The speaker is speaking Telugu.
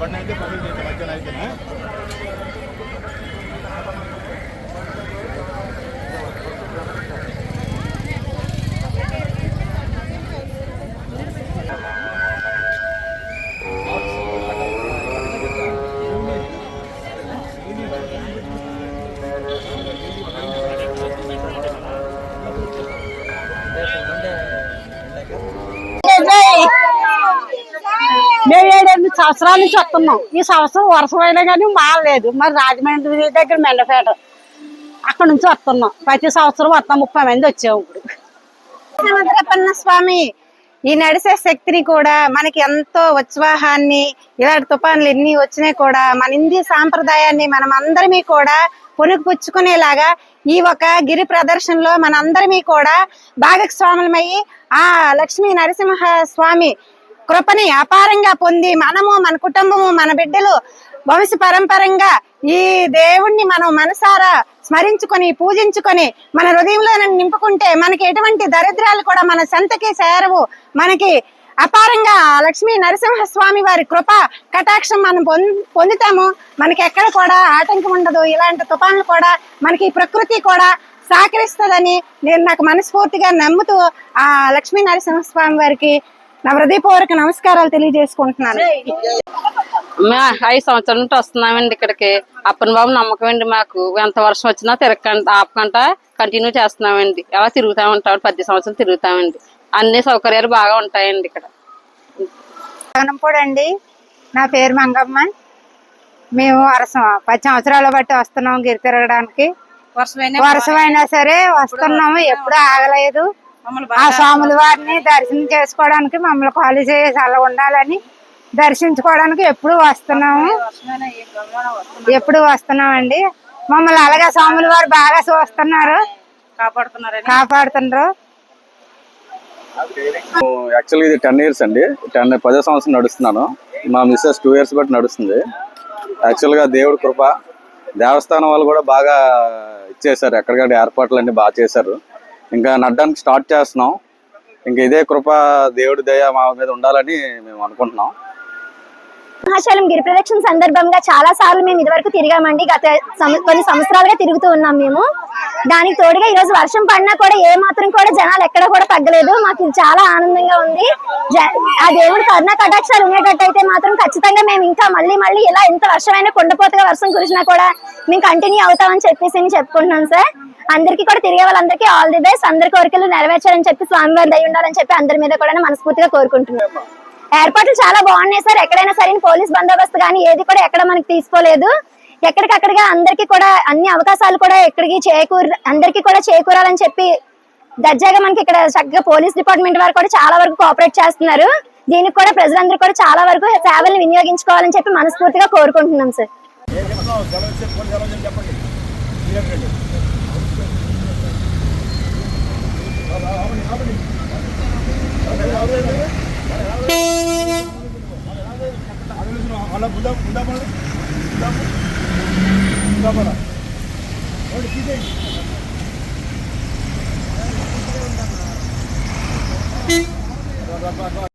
பண்ணாங்க பகல் மஞ்சள் ஆகிட்டேன் సంవత్సరాల నుంచి వస్తున్నాం. ఈ సంవత్సరం వర్షం అయినా కానీ మారలేదు. మరి రాజమండ్రి దగ్గర మెండపేట అక్కడ నుంచి వస్తున్నాం. ప్రతి సంవత్సరం వస్తాం. ముప్పై మంది వచ్చాము ఇప్పుడు. స్వామి ఈ నడిసే శక్తిని కూడా మనకి ఎంతో ఉత్సాహాన్ని ఇలాంటి తుఫాన్లు ఎన్ని వచ్చినాయి కూడా మన హిందీ సాంప్రదాయాన్ని మనం అందరిమీ కూడా పుచ్చుకునేలాగా ఈ ఒక గిరి ప్రదర్శనలో మనందరిమీ కూడా భాగస్వాములమయ్యి ఆ లక్ష్మీ నరసింహ స్వామి కృపని అపారంగా పొంది మనము మన కుటుంబము మన బిడ్డలు భవిష్య పరంపరంగా ఈ దేవుణ్ణి మనం మనసారా స్మరించుకొని పూజించుకొని మన హృదయంలో నింపుకుంటే మనకి ఎటువంటి దరిద్రాలు కూడా మన సంతకి చేరవు. మనకి అపారంగా ఆ లక్ష్మీ నరసింహస్వామి వారి కృప కటాక్షం మనం పొందుతాము. మనకి ఎక్కడ కూడా ఆటంకం ఉండదు. ఇలాంటి తుఫాన్లు కూడా మనకి ప్రకృతి కూడా సహకరిస్తుందని నేను నాకు మనస్ఫూర్తిగా నమ్ముతూ ఆ లక్ష్మీ నరసింహస్వామి వారికి నా హృదయపూర్వక నమస్కారాలు తెలియజేసుకుంటున్నాను. మేము ఐదు సంవత్సరాల నుండి వస్తున్నామండి ఇక్కడికి. అప్పని బాబు నమ్మకం అండి మాకు. ఎంత వర్షం వచ్చినా తిరగకుండా ఆపకుండా కంటిన్యూ చేస్తున్నామండి. ఎలా తిరుగుతా ఉంటాం పది సంవత్సరాలు తిరుగుతామండి. అన్ని సౌకర్యాలు బాగా ఉంటాయండి ఇక్కడ. జగనంపూడి అండి. నా పేరు మంగమ్మ. మేము వరసం పది సంవత్సరాల బట్టి వస్తున్నాం గిరి తిరగడానికి. వర్షమైనా సరే వస్తున్నాము ఎప్పుడు ఆగలేదు. ఆ స్వాముల వారిని దర్శనం చేసుకోవడానికి మమ్మల్ని ఖాళీ చేసి అలా ఉండాలని దర్శించుకోవడానికి ఎప్పుడు వస్తున్నాము. ఎప్పుడు వస్తున్నామండి? మమ్మల్ని అలాగే స్వాముల వారు బాగా చూస్తున్నారు. కాపాడుతున్నారు. యాక్చువల్గా ఇది టెన్ ఇయర్స్ అండి. టెన్ పదో సంవత్సరం నడుస్తున్నాను. మా మిస్సెస్ టూ ఇయర్స్ బట్టి నడుస్తుంది. యాక్చువల్గా దేవుడి కృప దేవస్థానం వాళ్ళు కూడా బాగా ఇచ్చేసారు ఎక్కడికక్కడ ఏర్పాట్లు అన్ని బాగా చేశారు. ఇంకా నడ్డానికి స్టార్ట్ చేస్తున్నాం. ఇంకా ఇదే కృప దేవుడి దయ మా మీద ఉండాలని మేము అనుకుంటున్నాం. మహాశైలం గిరి ప్రదక్షిణ సందర్భంగా చాలా సార్లు మేము ఇదివరకు తిరిగామండి. గత కొన్ని సంవత్సరాలుగా తిరుగుతూ ఉన్నాం మేము. దానికి తోడుగా ఈ రోజు వర్షం పడినా కూడా ఏ మాత్రం కూడా జనాలు ఎక్కడ కూడా తగ్గలేదు. మాకు ఇది చాలా ఆనందంగా ఉంది. జ- ఆ దేవుడి కరుణ కటాక్షాలు ఉండేటట్టయితే మాత్రం ఖచ్చితంగా మేము ఇంకా మళ్ళీ మళ్ళీ ఇలా ఎంత వర్షమైనా కొండపోతగా వర్షం కురిసినా కూడా మేము కంటిన్యూ అవుతామని చెప్పేసి నేను చెప్పుకుంటున్నాను సార్. అందరికీ కూడా తిరిగే వాళ్ళందరికీ ఆల్ ది బెస్ట్ అందరి కోరికలు నెరవేర్చాలని చెప్పి స్వామివారి దయ ఉండాలని చెప్పి అందరి మీద కూడా మనస్ఫూర్తిగా కోరుకుంటున్నాను ఏర్పాట్లు చాలా బాగున్నాయి సార్. ఎక్కడైనా సరే పోలీస్ బందోబస్తు కానీ ఏది కూడా ఎక్కడ మనకి తీసుకోలేదు. ఎక్కడికక్కడిగా అందరికీ కూడా అన్ని అవకాశాలు కూడా ఎక్కడికి చేకూర అందరికీ కూడా చేకూరాలని చెప్పి దర్జాగా మనకి ఇక్కడ చక్కగా పోలీస్ డిపార్ట్మెంట్ వారు కూడా చాలా వరకు కోఆపరేట్ చేస్తున్నారు. దీనికి కూడా ప్రజలందరూ కూడా చాలా వరకు సేవల్ని వినియోగించుకోవాలని చెప్పి మనస్ఫూర్తిగా కోరుకుంటున్నాం సార్. అలా బుద్ధ బుద్ధ పడ బుద్ధ పడ తీసేయండి